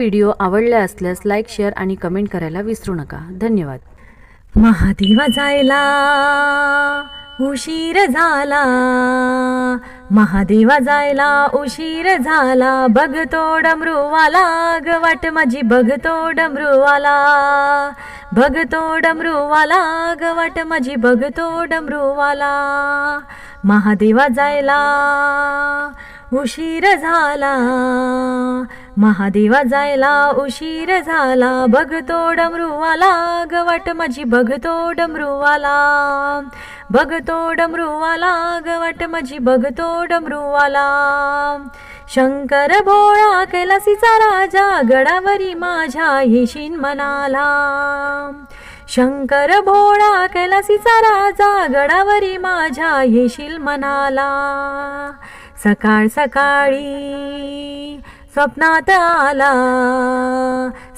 Video आवडला असल्यास like share आणि कमेंट करायला विसरू नका. धन्यवाद. महादेवा जायला उशीर झाला. महादेवा जायला उशीर झाला. बघतो डमरूवाला ग वाट माझी बघतो डमरूवाला बघतो डमरूवाला ग वाट माझी बघतो डमरूवाला महादेवा जायला उशीर झाला. महादेवा जायला उशीर झाला बघतो डमरूवाला ग वाट माझी बघतो डमरूवाला बघतो डमरूवाला ग वाट माझी बघतो डमरूवाला शंकर भोळा कैलासीचा राजा गडावरी माझ्या येशीन मनाला. शंकर भोळा कैलासीचा राजा गडावरी माझ्या येशील मनाला. सकाळ सकाळी स्वप्नात आला.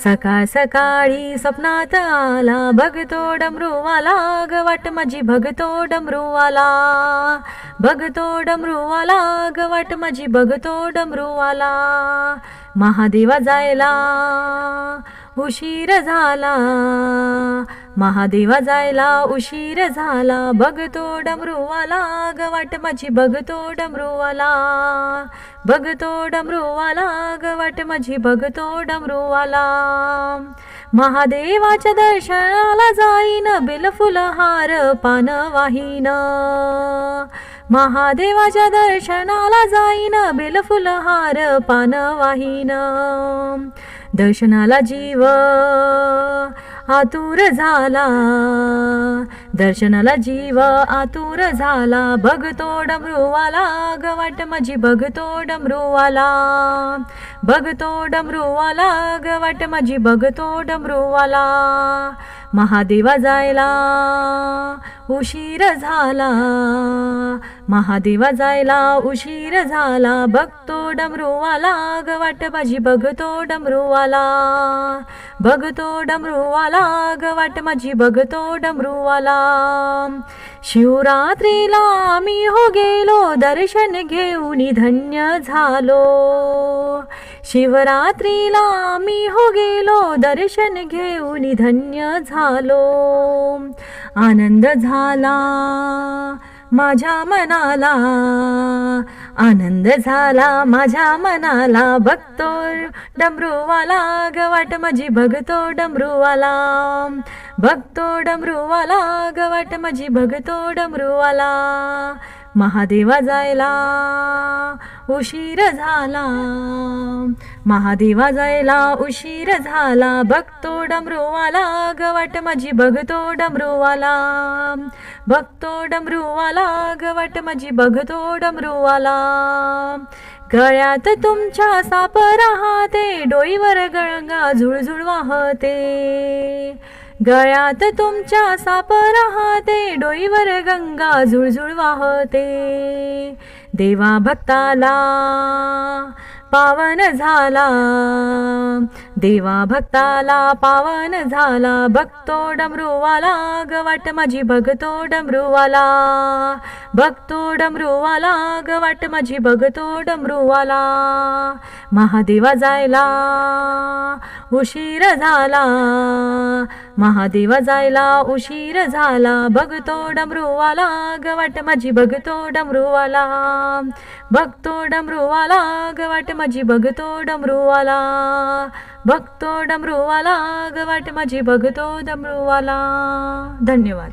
सकाळ सकाळी स्वप्नात आला. भगतो डमरूवाला ग वाट माझी डमरू डमरूवाला भगतो डमरूवाला ग वाट माझी डमरू डमरूवाला महादेवा जायला उशीर झाला. महादेवा जायला उशीर झाला बघतो डमरूवाला ग वाट माझी बघतो डमरूवाला. बघतो डमरूवाला ग वाट माझी बघतो डमरूवाला. महादेवाच्या दर्शनाला जाईन बिलफुल हार पान वाहीन. महादेवाच्या दर्शनाला जाईन बिलफुल हार पान वाहीन. दर्शनाला जीव आतुर झाला. दर्शनाला जीव आतुर झाला. बघतो डमरूवाला ग वाट माझी बघतो डमरूवाला बघतो डमरूवाला ग वाट माझी बघतो डमरूवाला महादेवा जायला उशीर झाला. महादेवा जायला उशीर झाला. बघतो डमरूवाला ग वाट माझी बघतो डमरूवाला. बघतो डमरूवाला ग वाट माझी बघतो डमरूवाला. शिवरात्रीला आम्ही हो गेलो दर्शन घेऊन धन्य झालो. शिवरात्रीला आम्ही हो गेलो दर्शन घेऊन धन्य झालो. आनंद झाला माझ्या मनाला. आनंद झाला माझ्या मनाला. बघतो डमरूवाला ग वाट माझी बघतो डमरूवाला. बघतो डमरूवाला ग वाट माझी बघतो डमरूवाला. महादेवा जायला. उशीर झाला. महादेवा जायला उशीर झाला. बघतो डमरूवाला गवट माझी बघतो डमरूवाला. बघतो डमरूवाला गवट माझी बघतो डमरूवाला. गळ्यात तुमच्या साप राहते डोईवर गळंगा झुळझुळ वाहते. गळ्यात तुमच्या साप राहते डोईवर गंगा झुळझुळ वाहते. देवा भक्ताला पावन झाला. देवा भक्ताला पावन झाला. बघतो डमरूवाला ग वाट माझी बघतो डमरूवाला. बघतो डमरूवाला ग वाट माझी बघतो डमरूवाला. महादेवा जायला उशीर झाला. महादेवा जायला उशीर झाला बघतो डमरूवाला ग माझी बघतो डमरूवाला बघतो डमरूवाला ग माझी बघतो डमरूवाला बघतो डमरूवाला ग माझी बघतो डमरूवाला धन्यवाद.